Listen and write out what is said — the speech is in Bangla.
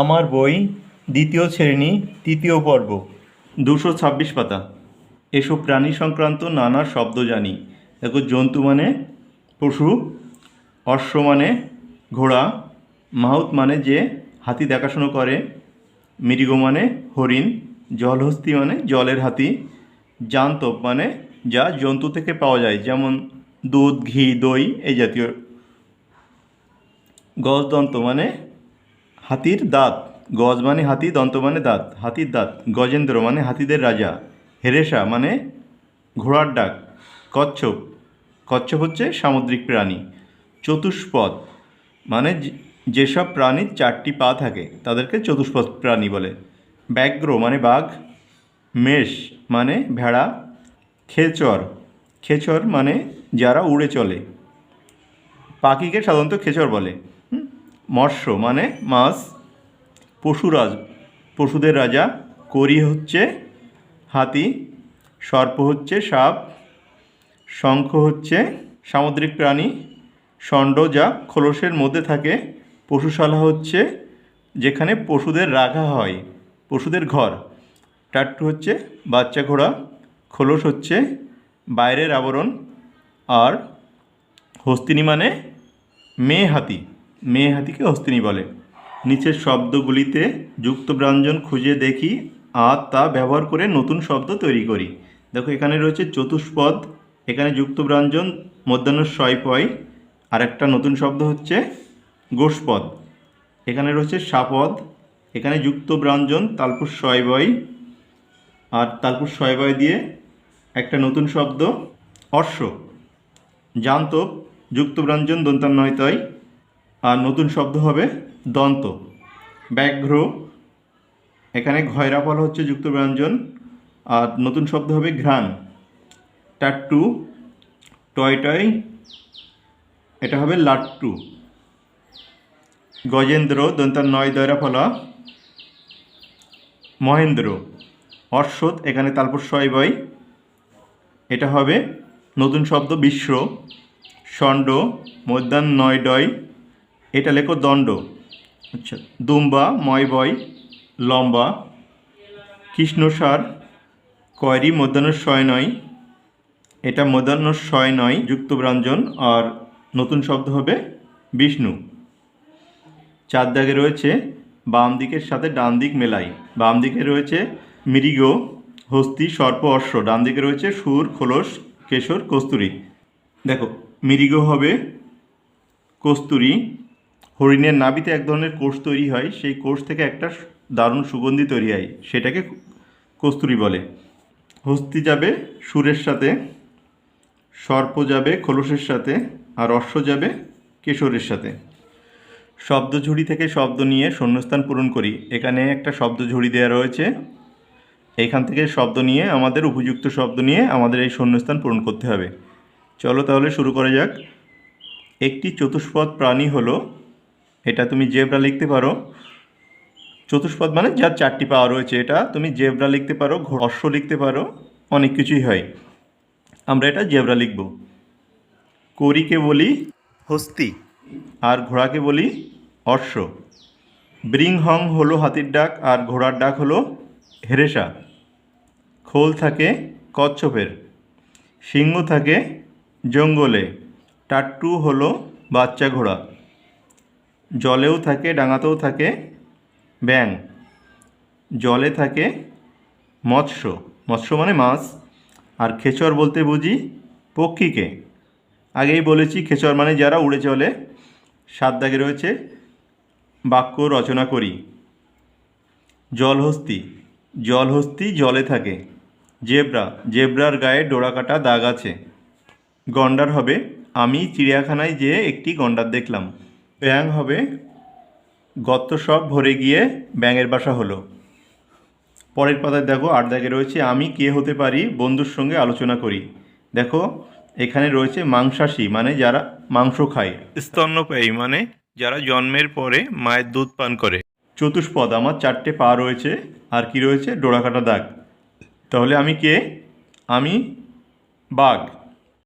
আমার বই, দ্বিতীয় শ্রেণি, তৃতীয় পর্ব। দুশো ছাব্বিশ পাতা। এসব প্রাণী সংক্রান্ত নানা শব্দ জানি। দেখো জন্তু মানে পশু, অশ্ব মানে ঘোড়া, মাহুত মানে যে হাতি দেখাশুনো করে, মৃগ মানে হরিণ, জলহস্তি মানে জলের হাতি, জান্তব মানে যা জন্তু থেকে পাওয়া যায়, যেমন দুধ, ঘি, দই এই জাতীয়। গজদন্ত মানে হাতির দাঁত, গজ মানে হাতি, দন্ত মানে দাঁত, হাতির দাঁত, গজেন্দ্র মানে হাতিদের রাজা, হেরেসা মানে ঘোড়ার ডাক, কচ্ছপ কচ্ছপ হচ্ছে সামুদ্রিক প্রাণী, চতুষ্পদ মানে যেসব প্রাণীর চারটি পা থাকে, তাদেরকে চতুষ্পদ প্রাণী বলে ব্যাঘ্র মানে বাঘ, মেষ মানে ভেড়া, খেচর খেচর মানে যারা উড়ে চলে, পাখিকে সাধারণত খেচর বলে? মৎস্য মানে মাছ। পশুরাজ পশুদের রাজা। করি হচ্ছে হাতি, সর্প হচ্ছে সাপ, শঙ্খ হচ্ছে সামুদ্রিক প্রাণী, ষণ্ড যা খোলসের মধ্যে থাকে। পশুশালা হচ্ছে যেখানে পশুদের রাখা হয়, পশুদের ঘর। টাট্টু হচ্ছে বাচ্চা ঘোড়া, খোলস হচ্ছে বাইরের আবরণ। আর হস্তিনী মানে মেয়ে হাতি। মেয়ে হাতিকে হস্তিনী বলে। নিচের শব্দগুলিতে যুক্ত ব্যঞ্জন খুঁজে দেখি, আর তা ব্যবহার করে নতুন শব্দ তৈরি করি। দেখো, এখানে রয়েছে চতুষ্পদ, এখানে যুক্ত ব্যঞ্জন, মধ্যাহ্ন ছয় পয় আর একটা নতুন শব্দ হচ্ছে গোষ্পদ। এখানে রয়েছে সাপদ, এখানে যুক্ত ব্যঞ্জন, তালপুর ছয় বয় আর তালপুর ছয় বয় দিয়ে একটা নতুন শব্দ অশ্ব। জান্তব যুক্ত ব্যঞ্জন দন্তান্নয়তয় নতুন শব্দ হবে দন্ত। ব্যাঘ্র। এখানে ঘয়রা ফল হচ্ছে যুক্ত ব্যঞ্জন। আর নতুন শব্দ হবে ঘ্রাণ। টাট্টু। টয় টয়। এটা হবে লাট্টু। গজেন্দ্র দন্তান্নয় দয়রা ফলা মহেন্দ্র। অশ্বত এখানে তালপর ছয় এটা হবে নতুন শব্দ বিশ্ব ষণ্ড, মধ্যাহ্ন নয় ডয়। এটা লেখো দণ্ড। আচ্ছা দুম্বা ময় বয় লম্বা, কৃষ্ণসার, কয়রি মধ্যাহ্ন ছয় নয় এটা মধ্যাহ্ন ছয় নয় যুক্ত ব্যঞ্জন আর নতুন শব্দ হবে বিষ্ণু। চার দাগে রয়েছে বাম দিকের সাথে ডান দিক মেলাই। বাম দিকে রয়েছে মৃগ, হস্তি, সর্প, অশ্ব। ডান দিকে রয়েছে সুর, খোলস, কেশর, কস্তুরি। দেখো, মৃগ হবে কস্তুরী হরিণের নাভিতে এক ধরনের কোষ তৈরি হয়, সেই কোষ থেকে একটা দারুণ সুগন্ধি তৈরি হয়, সেটাকে কস্তুরি বলে। হস্তি যাবে সুরের সাথে, সর্প যাবে খোলসের সাথে, আর অশ্ব যাবে কেশরের সাথে। শব্দঝুড়ি থেকে শব্দ নিয়ে শূন্যস্থান পূরণ করি। এখানে একটা শব্দঝুড়ি দেওয়া রয়েছে। এখান থেকে শব্দ নিয়ে, আমাদের উপযুক্ত শব্দ নিয়ে আমাদের এই শূন্যস্থান পূরণ করতে হবে। চলো তাহলে শুরু করা যাক। একটি চতুষ্পদ প্রাণী হলো এটা তুমি জেব্রা লিখতে পারো। চতুষ্পদ মানে যার চারটি পা রয়েছে এটা, তুমি জেব্রা লিখতে পারো ঘো- অশ্ব লিখতে পারো, অনেক কিছুই হয়। আমরা এটা জেব্রা লিখব। করিকে বলি হস্তি আর ঘোড়াকে বলি অশ্ব। ব্রিংহং হলো হাতির ডাক আর ঘোড়ার ডাক হলো হেরেসা। খোল থাকে কচ্ছপের, সিংহ থাকে জঙ্গলে, টাট্টু হলো বাচ্চা ঘোড়া। জলেও থাকে, ডাঙাতেও থাকে। ব্যাং জলে থাকে মৎস্য। মৎস্য মানে মাছ। আর খেচর বলতে বুঝি পক্ষীকে। আগেই বলেছি, খেচর মানে যারা উড়ে চলে। সাত দাগে রয়েছে, বাক্য রচনা করি। জলহস্তি। জলহস্তি জলে থাকে। জেব্রা। জেব্রার গায়ে ডোরাকাটা দাগ আছে। গন্ডার হবে। আমি চিড়িয়াখানায় যেয়ে একটি গন্ডার দেখলাম। ব্যাং হবে। গর্ত সব ভরে গিয়ে ব্যাঙের বাসা হলো। পরের পাতায় দেখো আট দাগে রয়েছে আমি কে হতে পারি বন্ধুর সঙ্গে আলোচনা করি। দেখো এখানে রয়েছে মাংসাশী মানে যারা মাংস খায়। স্তন্যপায়ী মানে যারা জন্মের পরে মায়ের দুধ পান করে। চতুষ্পদ আমার চারটে পা রয়েছে আর কি রয়েছে? ডোরাকাটা দাগ। তাহলে আমি কে? আমি বাঘ।